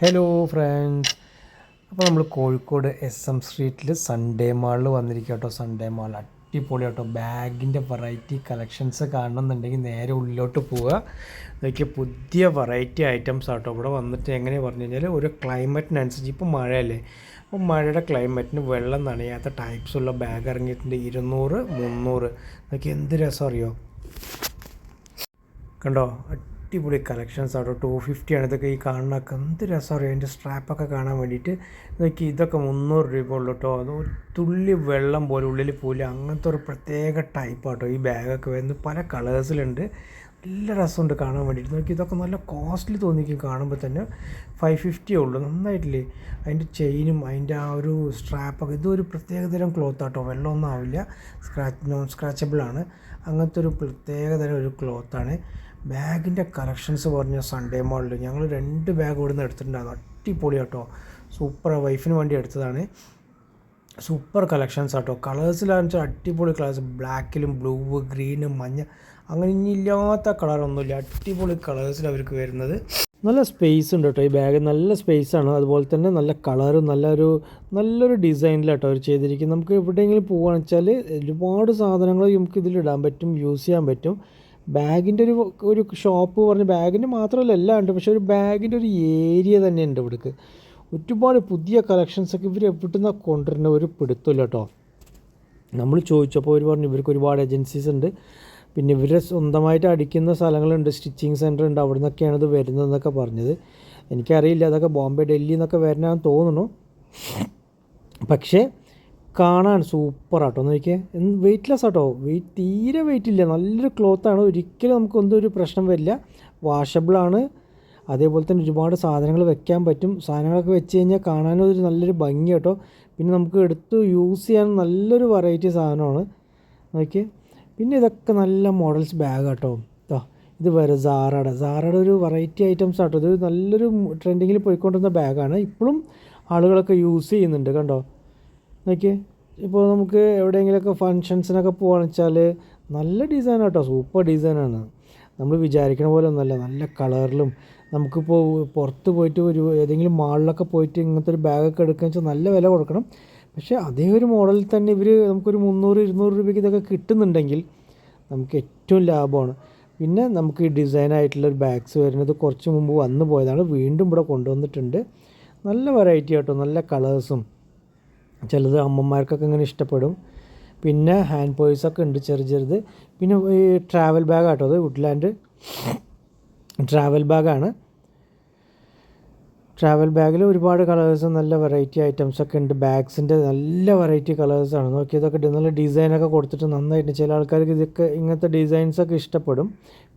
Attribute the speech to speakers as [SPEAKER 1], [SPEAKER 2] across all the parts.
[SPEAKER 1] Hello friends അപ്പോൾ നമ്മൾ Kozhikode S M സ്ട്രീറ്റിൽ സൺഡേ മാളിൽ വന്നിരിക്കുക കേട്ടോ സൺഡേ മാൾ അടിപൊളി കേട്ടോ ബാഗിന്റെ വെറൈറ്റി കളക്ഷൻസ് കാണണമെന്നുണ്ടെങ്കിൽ നേരെ ഉള്ളിലോട്ട് പോവുക. ഇതൊക്കെ പുതിയ വെറൈറ്റി ഐറ്റംസ് ആട്ടോ. ഇവിടെ വന്നിട്ട് എങ്ങനെയാണ് പറഞ്ഞു കഴിഞ്ഞാൽ ഒരു ക്ലൈമറ്റിനനുസരിച്ച് ഇപ്പോൾ മഴയല്ലേ? അപ്പോൾ മഴയുടെ ക്ലൈമറ്റിന് വെള്ളം നനയാത്ത ടൈപ്സ് ഉള്ള ബാഗ് ഇറങ്ങിയിട്ടുണ്ട്. ഇരുന്നൂറ് മുന്നൂറ്. ഇതൊക്കെ എന്ത് രസം അറിയോ? കണ്ടോ? അടിപൊളി കളക്ഷൻസ് ആട്ടോ. ടു ഫിഫ്റ്റി ആണ്. ഇതൊക്കെ ഈ കാണുന്നൊക്കെ എന്ത് രസമാണ് അതിന്റെ സ്ട്രാപ്പൊക്കെ കാണാൻ വേണ്ടിയിട്ട്. നോക്കി ഇതൊക്കെ മുന്നൂറ് രൂപ ഉള്ളൂ കേട്ടോ അത് ഒരു തുള്ളി വെള്ളം പോലെ ഉള്ളിൽ പോലും അങ്ങനത്തെ ഒരു പ്രത്യേക ടൈപ്പ് ആട്ടോ ഈ ബാഗൊക്കെ വരുന്നത്. പല കളേഴ്സിലുണ്ട് നല്ല രസമുണ്ട് കാണാൻ വേണ്ടിയിട്ട്. നോക്കി ഇതൊക്കെ നല്ല കോസ്റ്റ്ലി തോന്നിക്കും കാണുമ്പോൾ തന്നെ. ഫൈവ് ഫിഫ്റ്റിയേ ഉള്ളൂ. നന്നായിട്ടില്ലേ? അതിന്റെ ചെയിനും അതിന്റെ ആ ഒരു സ്ട്രാപ്പൊക്കെ ഇതൊരു പ്രത്യേകതരം ക്ലോത്ത് ആട്ടോ വെള്ളമൊന്നും ആവില്ല. സ്ക്രാച്ച് നോൺ സ്ക്രാച്ചബിളാണ് അങ്ങനത്തെ ഒരു പ്രത്യേകതരം ഒരു ക്ലോത്താണ് ബാഗിന്റെ കളക്ഷൻസ് പറഞ്ഞ സൺഡേ മോളിൽ ഞങ്ങൾ രണ്ട് ബാഗ് ഇവിടുന്ന് എടുത്തിട്ടുണ്ടായിരുന്നു അടിപൊളി കേട്ടോ സൂപ്പർ വൈഫിന് വേണ്ടി എടുത്തതാണ്. സൂപ്പർ കളക്ഷൻസ് ആട്ടോ. കളേഴ്സിലാണെന്ന് വെച്ചാൽ അടിപൊളി കളേഴ്സ് ബ്ലാക്കിലും ബ്ലൂ ഗ്രീനും മഞ്ഞ. അങ്ങനെ ഇനി ഇല്ലാത്ത കളറൊന്നുമില്ല അടിപൊളി കളേഴ്സിൽ അവർക്ക് വരുന്നത്. നല്ല സ്പേസ് ഉണ്ട് കേട്ടോ ഈ ബാഗ് നല്ല സ്പേസ് ആണ്. അതുപോലെ തന്നെ നല്ല കളറും നല്ലൊരു നല്ലൊരു ഡിസൈനിലാട്ടോ അവർ ചെയ്തിരിക്കുന്നത്. നമുക്ക് എവിടെയെങ്കിലും പോകുകയാണെന്ന് വെച്ചാൽ ഒരുപാട് സാധനങ്ങൾ നമുക്ക് ഇതിലിടാൻ പറ്റും യൂസ് ചെയ്യാൻ പറ്റും. ബാഗിന്റെ ഒരു ഒരു ഷോപ്പ് പറഞ്ഞ് ബാഗിന്റെ മാത്രമല്ല എല്ലാം ഉണ്ട് പക്ഷേ ഒരു ബാഗിന്റെ ഒരു ഏരിയ തന്നെ ഉണ്ട് ഇവിടേക്ക്. ഒരുപാട് പുതിയ കളക്ഷൻസൊക്കെ ഇവർ എവിടുന്ന കൊണ്ടുവരുന്ന ഒരു പിടുത്തമില്ല കേട്ടോ. നമ്മൾ ചോദിച്ചപ്പോൾ അവർ പറഞ്ഞു ഇവർക്ക് ഒരുപാട് ഏജൻസീസ് ഉണ്ട്. പിന്നെ ഇവരെ സ്വന്തമായിട്ട് അടിക്കുന്ന സ്ഥലങ്ങളുണ്ട്. സ്റ്റിച്ചിങ് സെന്റർ ഉണ്ട്. അവിടെ നിന്നൊക്കെയാണ് ഇത് വരുന്നതെന്നൊക്കെ പറഞ്ഞത്. എനിക്കറിയില്ല. അതൊക്കെ ബോംബെ ഡൽഹിന്നൊക്കെ വരണാന്ന് തോന്നുന്നു. പക്ഷേ കാണാൻ സൂപ്പർ ആട്ടോ. നോക്കിയേ. വെയിറ്റ്ലെസ് ആട്ടോ. വെയിറ്റ് തീരെ വെയിറ്റ് ഇല്ല. നല്ലൊരു ക്ലോത്താണ് ഒരിക്കലും നമുക്ക് എന്തോ ഒരു പ്രശ്നം വരില്ല. വാഷബിളാണ് അതേപോലെ തന്നെ ഒരുപാട് സാധനങ്ങൾ വെക്കാൻ പറ്റും. സാധനങ്ങളൊക്കെ വെച്ച് കഴിഞ്ഞാൽ കാണാനും ഒരു നല്ലൊരു ഭംഗി കേട്ടോ പിന്നെ നമുക്ക് എടുത്ത് യൂസ് ചെയ്യാൻ നല്ലൊരു വെറൈറ്റി സാധനമാണ്. നോക്കിയേ. പിന്നെ ഇതൊക്കെ നല്ല മോഡൽസ് ബാഗ് കേട്ടോ ഇത് വേറെ സാറയുടെ സാറയുടെ ഒരു വെറൈറ്റി ഐറ്റംസ് ആട്ടോ. ഇത് നല്ലൊരു ട്രെൻഡിങ്ങിൽ പോയിക്കൊണ്ടിരുന്ന ബാഗാണ് ഇപ്പോഴും ആളുകളൊക്കെ യൂസ് ചെയ്യുന്നുണ്ട് കണ്ടോ? നോക്കിയേ. ഇപ്പോൾ നമുക്ക് എവിടെയെങ്കിലുമൊക്കെ ഫങ്ഷൻസിനൊക്കെ പോകുകയാണെന്ന് വെച്ചാൽ നല്ല ഡിസൈൻ കേട്ടോ സൂപ്പർ ഡിസൈനാണ് നമ്മൾ വിചാരിക്കണ പോലെ ഒന്നുമല്ല നല്ല കളറിലും നമുക്കിപ്പോൾ പുറത്ത് പോയിട്ട് ഒരു ഏതെങ്കിലും മാളിലൊക്കെ പോയിട്ട് ഇങ്ങനത്തെ ഒരു ബാഗൊക്കെ എടുക്കുക വെച്ചാൽ നല്ല വില കൊടുക്കണം. പക്ഷേ അതേ ഒരു മോഡലിൽ തന്നെ ഇവർ നമുക്കൊരു മുന്നൂറ് ഇരുന്നൂറ് രൂപയ്ക്ക് ഇതൊക്കെ കിട്ടുന്നുണ്ടെങ്കിൽ നമുക്ക് ഏറ്റവും ലാഭമാണ്. പിന്നെ നമുക്ക് ഈ ഡിസൈൻ ആയിട്ടുള്ള ഒരു ബാഗ്സ് വരുന്നത് കുറച്ച് മുമ്പ് വന്നു പോയതാണ് വീണ്ടും ഇവിടെ കൊണ്ടുവന്നിട്ടുണ്ട്. നല്ല വെറൈറ്റി ആട്ടോ നല്ല കളേഴ്സും ചിലത് അമ്മമാർക്കൊക്കെ ഇങ്ങനെ ഇഷ്ടപ്പെടും. പിന്നെ ഹാൻഡ് പേഴ്സൊക്കെ ഉണ്ട് ചെറിയ ചെറുത്. പിന്നെ ഈ ട്രാവൽ ബാഗ് ആട്ടോ അത് വുഡ്ലാൻഡ് ട്രാവൽ ബാഗാണ് ട്രാവൽ ബാഗിൽ ഒരുപാട് കളേഴ്സ് നല്ല വെറൈറ്റി ഐറ്റംസ് ഒക്കെ ഉണ്ട്. ബാഗ്സിന്റെ നല്ല വെറൈറ്റി കളേഴ്സാണ് നോക്കി ഇതൊക്കെ നല്ല ഡിസൈനൊക്കെ കൊടുത്തിട്ട് നന്നായിട്ട് ചില ആൾക്കാർക്ക് ഇതൊക്കെ ഇങ്ങനത്തെ ഡിസൈൻസൊക്കെ ഇഷ്ടപ്പെടും.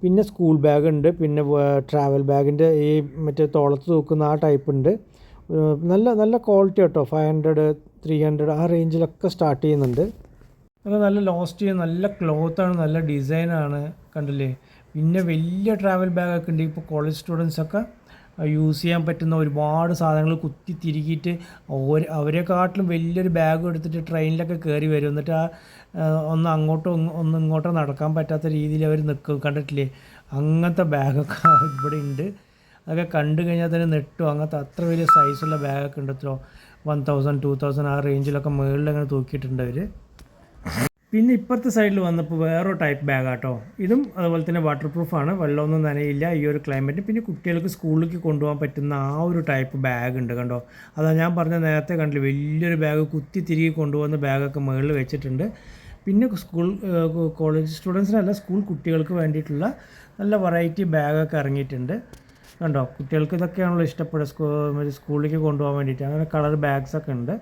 [SPEAKER 1] പിന്നെ സ്കൂൾ ബാഗ് ഉണ്ട്. പിന്നെ ട്രാവൽ ബാഗിന്റെ ഈ മറ്റേ തോളത്ത് തൂക്കുന്ന ആ ടൈപ്പ് ഉണ്ട്. നല്ല നല്ല ക്വാളിറ്റി കേട്ടോ ഫൈവ് ഹൺഡ്രഡ് ത്രീ ഹൺഡ്രഡ് ആ റേഞ്ചിലൊക്കെ സ്റ്റാർട്ട് ചെയ്യുന്നുണ്ട്. നല്ല നല്ല ലോസ്റ്റ് ചെയ്യും നല്ല ക്ലോത്താണ് നല്ല ഡിസൈനാണ് കണ്ടില്ലേ? പിന്നെ വലിയ ട്രാവൽ ബാഗൊക്കെ ഉണ്ട്. ഇപ്പോൾ കോളേജ് സ്റ്റുഡൻസൊക്കെ യൂസ് ചെയ്യാൻ പറ്റുന്ന ഒരുപാട് സാധനങ്ങൾ കുത്തി തിരികിയിട്ട് ഓരോ അവരെക്കാട്ടിലും വലിയൊരു ബാഗ് എടുത്തിട്ട് ട്രെയിനിലൊക്കെ കയറി വരും. എന്നിട്ട് ആ ഒന്ന് അങ്ങോട്ടോ ഒന്ന് ഇങ്ങോട്ടോ നടക്കാൻ പറ്റാത്ത രീതിയിൽ അവർ നിൽക്കും കണ്ടിട്ടില്ലേ? അങ്ങനത്തെ ബാഗൊക്കെ ഇവിടെ ഉണ്ട്. അതൊക്കെ കണ്ടു കഴിഞ്ഞാൽ തന്നെ നെട്ടും. അങ്ങനത്തെ അത്ര വലിയ സൈസുള്ള ബാഗൊക്കെ ഉണ്ട് എത്രയോ. വൺ തൗസൻഡ് ടു തൗസൻഡ് ആ റേഞ്ചിലൊക്കെ മുകളിൽ അങ്ങനെ തൂക്കിയിട്ടുണ്ട് അവർ പിന്നെ ഇപ്പുറത്തെ സൈഡിൽ വന്നപ്പോൾ വേറൊരു ടൈപ്പ് ബാഗ് ആട്ടോ. ഇതും അതുപോലെ തന്നെ വാട്ടർ പ്രൂഫാണ് വെള്ളമൊന്നും നനയില്ല. ഈ ഒരു ക്ലൈമറ്റ് പിന്നെ കുട്ടികൾക്ക് സ്കൂളിലേക്ക് കൊണ്ടുപോകാൻ പറ്റുന്ന ആ ഒരു ടൈപ്പ് ബാഗ് ഉണ്ട് കണ്ടോ. അതാ ഞാൻ പറഞ്ഞ നേരത്തെ കണ്ടില്ല വലിയൊരു ബാഗ് കുത്തി തിരികെ കൊണ്ടുപോകുന്ന ബാഗൊക്കെ മുകളിൽ വെച്ചിട്ടുണ്ട്. പിന്നെ സ്കൂൾ കോളേജ് സ്റ്റുഡൻസിനല്ല സ്കൂൾ കുട്ടികൾക്ക് വേണ്ടിയിട്ടുള്ള നല്ല വെറൈറ്റി ബാഗൊക്കെ ഇറങ്ങിയിട്ടുണ്ട്. കണ്ടോ? കുട്ടികൾക്ക് ഇതൊക്കെയാണല്ലോ ഇഷ്ടപ്പെടുക. സ്കൂ സ്കൂളിലേക്ക് കൊണ്ടുപോകാൻ വേണ്ടിയിട്ട്. അങ്ങനെ കളർ ബാഗ്സൊക്കെ ഉണ്ട്.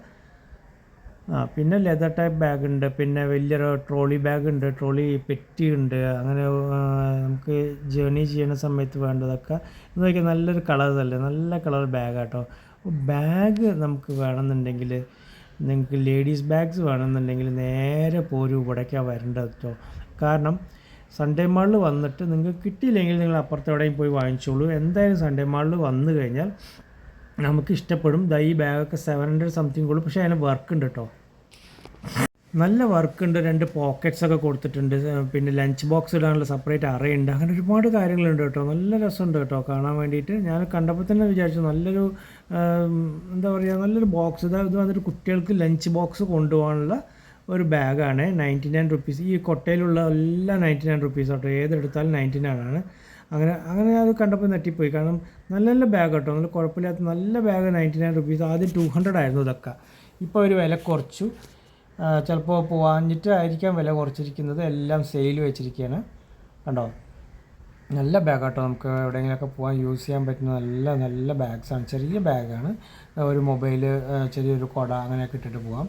[SPEAKER 1] ആ പിന്നെ ലെതർ ടൈപ്പ് ബാഗ് ഉണ്ട്. പിന്നെ വലിയൊരു ട്രോളി ബാഗ് ഉണ്ട്. ട്രോളി പെറ്റി ഉണ്ട്. അങ്ങനെ നമുക്ക് ജേണി ചെയ്യുന്ന സമയത്ത് വേണ്ടതൊക്കെ. ഇത് നോക്കിയാൽ നല്ലൊരു കളർ തന്നെ നല്ല കളർ ബാഗ് കേട്ടോ ബാഗ് നമുക്ക് വേണമെന്നുണ്ടെങ്കിൽ നിങ്ങൾക്ക് ലേഡീസ് ബാഗ്സ് വേണമെന്നുണ്ടെങ്കിൽ നേരെ പോരും ഇവിടേക്കാണ് വരേണ്ടത് കേട്ടോ കാരണം സൺഡേ മാളിൽ വന്നിട്ട് നിങ്ങൾക്ക് കിട്ടിയില്ലെങ്കിൽ നിങ്ങൾ അപ്പുറത്ത് എവിടെയും പോയി വാങ്ങിച്ചോളൂ. എന്തായാലും സൺഡേ മാളിൽ വന്നു കഴിഞ്ഞാൽ നമുക്ക് ഇഷ്ടപ്പെടും. ദാ ഈ ബാഗൊക്കെ സെവൻ ഹൺഡ്രഡ് സംതിങ് ഉള്ളൂ പക്ഷേ അതിന് വർക്ക് ഉണ്ട് കേട്ടോ നല്ല വർക്ക് ഉണ്ട്. രണ്ട് പോക്കറ്റ്സ് ഒക്കെ കൊടുത്തിട്ടുണ്ട്. പിന്നെ ലഞ്ച് ബോക്സ് ഇടാനുള്ള സെപ്പറേറ്റ് അറയുണ്ട് അങ്ങനെ ഒരുപാട് കാര്യങ്ങളുണ്ട് കേട്ടോ നല്ല രസമുണ്ട് കേട്ടോ കാണാൻ വേണ്ടിയിട്ട്. ഞാൻ കണ്ടപ്പോൾ തന്നെ വിചാരിച്ചു നല്ലൊരു എന്താ പറയുക നല്ലൊരു ബോക്സ് ഇത് ഇത് വന്നിട്ട് കുട്ടികൾക്ക് ലഞ്ച് ബോക്സ് കൊണ്ടുപോകാനുള്ള ഒരു ബാഗാണ്. Ninety nine rupees. ഈ കൊട്ടയിലുള്ള എല്ലാം നയന്റി നയൻ റുപ്പീസ് കേട്ടോ ഏതെടുത്താലും നയന്റി നയൻ ആണ്. അങ്ങനെ അങ്ങനെ അത് കണ്ടപ്പോൾ നെറ്റിപ്പോയി കാരണം നല്ല നല്ല ബാഗ് കേട്ടോ നല്ല കുഴപ്പമില്ലാത്ത നല്ല ബാഗ് നയന്റി നയൻ റുപ്പീസ്. ആദ്യം ടു ഹൺഡ്രഡ് ആയിരുന്നു ഇതൊക്കെ. ഇപ്പോൾ ഒരു വില കുറച്ചു. ചിലപ്പോൾ പോവാഞ്ഞിട്ട് ആയിരിക്കാം വില കുറച്ചിരിക്കുന്നത്. എല്ലാം സെയിൽ വെച്ചിരിക്കുകയാണ്. കണ്ടോ? നല്ല ബാഗ് കേട്ടോ നമുക്ക് എവിടെയെങ്കിലുമൊക്കെ പോകാൻ യൂസ് ചെയ്യാൻ പറ്റുന്ന നല്ല നല്ല ബാഗ്സാണ്. ചെറിയ ബാഗാണ്. ഒരു മൊബൈൽ ചെറിയൊരു കുട അങ്ങനെയൊക്കെ ഇട്ടിട്ട് പോകാം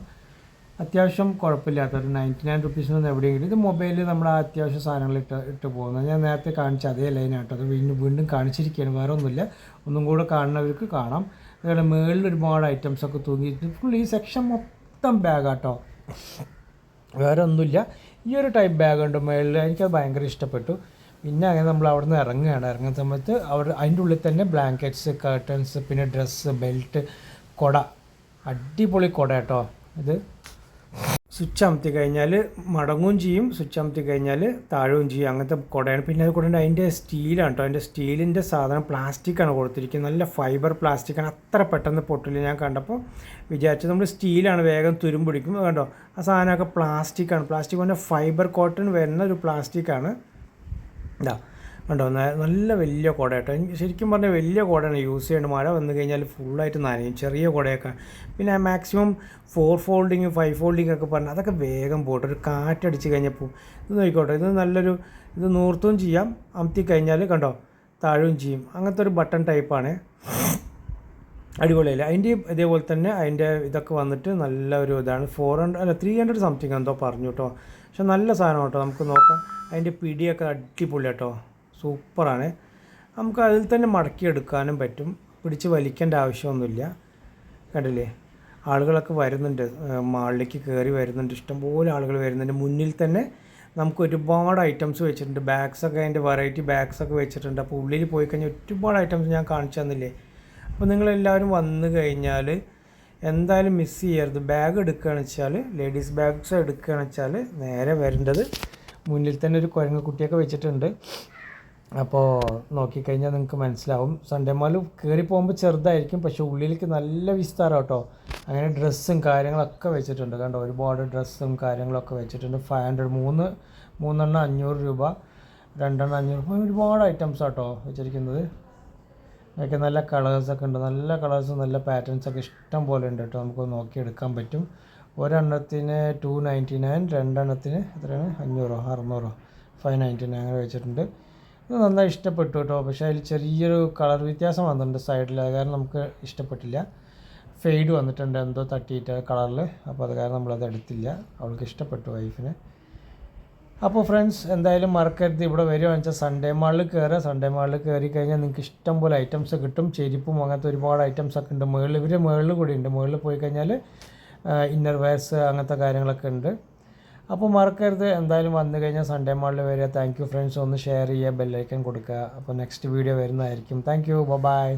[SPEAKER 1] അത്യാവശ്യം കുഴപ്പമില്ലാത്ത ഒരു നയന്റി നയൻ റുപ്പീസിനൊന്നും എവിടെയെങ്കിലും ഇത് മൊബൈലിൽ നമ്മൾ അത്യാവശ്യ സാധനങ്ങൾ ഇട്ട് ഇട്ട് പോകുന്നത്. ഞാൻ നേരത്തെ കാണിച്ച അതേ ലൈനാട്ടോ അത് വീണ്ടും വീണ്ടും കാണിച്ചിരിക്കുകയാണ് വേറെ ഒന്നുമില്ല. ഒന്നും കൂടെ കാണുന്നവർക്ക് കാണാം. അതുപോലെ മുകളിൽ ഒരുപാട് ഐറ്റംസ് ഒക്കെ തൂങ്ങിയിട്ട് ഫുൾ ഈ സെക്ഷൻ മൊത്തം ബാഗാട്ടോ വേറെ ഒന്നുമില്ല. ഈ ഒരു ടൈപ്പ് ബാഗ് ഉണ്ട് മുകളിൽ എനിക്കത് ഭയങ്കര ഇഷ്ടപ്പെട്ടു. പിന്നെ അങ്ങനെ നമ്മൾ അവിടെ നിന്ന് ഇറങ്ങുകയാണ്. ഇറങ്ങുന്ന സമയത്ത് അവർ അതിന്റെ ഉള്ളിൽ തന്നെ ബ്ലാങ്കറ്റ്സ് കർട്ടൻസ് പിന്നെ ഡ്രസ്സ് ബെൽറ്റ് കുട. അടിപൊളി കുട കേട്ടോ. ഇത് സ്വിച്ച് അമർത്തി കഴിഞ്ഞാൽ മടങ്ങുകയും ചെയ്യും സ്വിച്ച് അമർത്തി കഴിഞ്ഞാൽ താഴുകയും ചെയ്യും. അങ്ങനത്തെ കുടയാണ്. പിന്നെ അത് കൂടെ അതിന്റെ സ്റ്റീലാണ് കേട്ടോ അതിന്റെ സ്റ്റീലിന്റെ സാധനം പ്ലാസ്റ്റിക്കാണ് കൊടുത്തിരിക്കുന്നത്. നല്ല ഫൈബർ പ്ലാസ്റ്റിക്കാണ്. അത്ര പെട്ടെന്ന് പൊട്ടില്ല ഞാൻ കണ്ടപ്പോൾ. വിചാരിച്ചു നമ്മൾ സ്റ്റീലാണ് വേഗം തുരുമ്പിടിക്കും കണ്ടോ? ആ സാധനമൊക്കെ പ്ലാസ്റ്റിക്കാണ്. പ്ലാസ്റ്റിക് പറഞ്ഞാൽ ഫൈബർ കോട്ടൺ വരുന്ന ഒരു പ്ലാസ്റ്റിക്കാണ്. ഇതാ. കണ്ടോ? നല്ല വലിയ കുട കേട്ടോ ശരിക്കും പറഞ്ഞാൽ വലിയ കുടയാണ് യൂസ് ചെയ്യേണ്ടത് മഴ വന്നു കഴിഞ്ഞാൽ ഫുള്ളായിട്ട് നനയും. ചെറിയ കുടയൊക്കെ. പിന്നെ maximum four folding five folding ഒക്കെ പറഞ്ഞാൽ അതൊക്കെ വേഗം പോട്ടെ. ഒരു കാറ്റടിച്ച് കഴിഞ്ഞപ്പോൾ ഇത് നോക്കിക്കോട്ടെ. ഇത് നല്ലൊരു ഇത് നൂർത്തും ചെയ്യാം. അമത്തി കഴിഞ്ഞാൽ കണ്ടോ? താഴുകയും ചെയ്യും. അങ്ങനത്തെ ഒരു ബട്ടൺ ടൈപ്പാണ്. അടിപൊളിയല്ലേ? അതിന്റെ ഇതേപോലെ തന്നെ അതിന്റെ ഇതൊക്കെ വന്നിട്ട് നല്ല ഒരു ഇതാണ്. ഫോർ ഹൺഡ്രഡ് അല്ല ത്രീ ഹൺഡ്രഡ് സംതിങ് എന്തോ പറഞ്ഞു കേട്ടോ പക്ഷെ നല്ല സാധനം കേട്ടോ നമുക്ക് നോക്കാം. അതിന്റെ പിടിയൊക്കെ അടിപൊളി കേട്ടോ സൂപ്പറാണ്. നമുക്ക് അതിൽ തന്നെ മടക്കി എടുക്കാനും പറ്റും. പിടിച്ച് വലിക്കേണ്ട ആവശ്യമൊന്നുമില്ല. കണ്ടില്ലേ? ആളുകളൊക്കെ വരുന്നുണ്ട്. മാളിലേക്ക് കയറി വരുന്നുണ്ട്. ഇഷ്ടംപോലെ ആളുകൾ വരുന്നുണ്ട്. മുന്നിൽ തന്നെ നമുക്ക് ഒരുപാട് ഐറ്റംസ് വെച്ചിട്ടുണ്ട്. ബാഗ്സ് ഒക്കെ അതിന്റെ വെറൈറ്റി ബാഗ്സ് ഒക്കെ വെച്ചിട്ടുണ്ട്. അപ്പോൾ ഉള്ളിൽ പോയി കഴിഞ്ഞാൽ ഒരുപാട് ഐറ്റംസ് ഞാൻ കാണിച്ചു തന്നില്ലേ? അപ്പോൾ നിങ്ങളെല്ലാവരും വന്നു കഴിഞ്ഞാൽ എന്തായാലും മിസ് ചെയ്യരുത്. ബാഗ് എടുക്കുകയാണെന്ന് വെച്ചാൽ ലേഡീസ് ബാഗ്സ് എടുക്കുകയാണെന്ന് വെച്ചാൽ നേരെ വരേണ്ടത് മുന്നിൽ തന്നെ ഒരു കുരങ്ങ് കുട്ടിയൊക്കെ വെച്ചിട്ടുണ്ട്. അപ്പോൾ നോക്കിക്കഴിഞ്ഞാൽ നിങ്ങൾക്ക് മനസ്സിലാവും. സൺഡേ മാൾ കയറി പോകുമ്പോൾ ചെറുതായിരിക്കും പക്ഷേ ഉള്ളിലേക്ക് നല്ല വിസ്താരം കേട്ടോ അങ്ങനെ ഡ്രസ്സും കാര്യങ്ങളൊക്കെ വെച്ചിട്ടുണ്ട്. കണ്ടോ ഒരുപാട് ഡ്രസ്സും കാര്യങ്ങളൊക്കെ വെച്ചിട്ടുണ്ട്. ഫൈവ് ഹൺഡ്രഡ് മൂന്ന് മൂന്നെണ്ണം അഞ്ഞൂറ് രൂപ രണ്ടെണ്ണം അഞ്ഞൂറ് രൂപ ഒരുപാട് ഐറ്റംസ് ആട്ടോ വെച്ചിരിക്കുന്നത്. അതൊക്കെ നല്ല കളേഴ്സൊക്കെ ഉണ്ട്. നല്ല കളേഴ്സും നല്ല പാറ്റേൺസൊക്കെ ഇഷ്ടം പോലെ ഉണ്ട് കേട്ടോ. നമുക്ക് നോക്കിയെടുക്കാൻ പറ്റും. ഒരെണ്ണത്തിന് ടു നയന്റി നയൻ രണ്ടെണ്ണത്തിന് എത്രയാണ്? അഞ്ഞൂറോ അറുന്നൂറോ ഫൈവ് നയന്റി നയൻ അങ്ങനെ വെച്ചിട്ടുണ്ട്. ഇത് നന്നായി ഇഷ്ടപ്പെട്ടു കേട്ടോ. പക്ഷേ അതിൽ ചെറിയൊരു കളർ വ്യത്യാസം വന്നിട്ടുണ്ട് സൈഡിൽ. അത് കാരണം നമുക്ക് ഇഷ്ടപ്പെട്ടില്ല. ഫെയ്ഡ് വന്നിട്ടുണ്ട് എന്തോ തട്ടിയിട്ട് കളറിൽ. അപ്പോൾ അത് കാരണം നമ്മളത് എടുത്തില്ല. അവൾക്ക് ഇഷ്ടപ്പെട്ടു വൈഫിന്. അപ്പോൾ ഫ്രണ്ട്സ് എന്തായാലും മറക്കരുത്. ഇവിടെ വരുവാണെന്ന് വെച്ചാൽ സൺഡേ മാളിൽ കയറുക. സൺഡേ മാളിൽ കയറി കഴിഞ്ഞാൽ നിങ്ങൾക്ക് ഇഷ്ടം പോലെ ഐറ്റംസ് കിട്ടും. ചെരുപ്പും അങ്ങനത്തെ ഒരുപാട് ഐറ്റംസ് ഒക്കെ ഉണ്ട്. മുകളിൽ ഇവർ മുകളിൽ കൂടി ഉണ്ട്. മുകളിൽ പോയി കഴിഞ്ഞാൽ ഇന്നർ വെയർസ് അങ്ങനത്തെ കാര്യങ്ങളൊക്കെ ഉണ്ട്. അപ്പോൾ മറക്കരുത്. എന്തായാലും വന്നു കഴിഞ്ഞാൽ സൺഡേ മാളിൽ വരിക. താങ്ക് യു ഫ്രണ്ട്സ് ഒന്ന് ഷെയർ ചെയ്യുക ബെല്ലൈക്കൻ കൊടുക്കുക. അപ്പോൾ നെക്സ്റ്റ് വീഡിയോ വരുന്നതായിരിക്കും. Thank you bye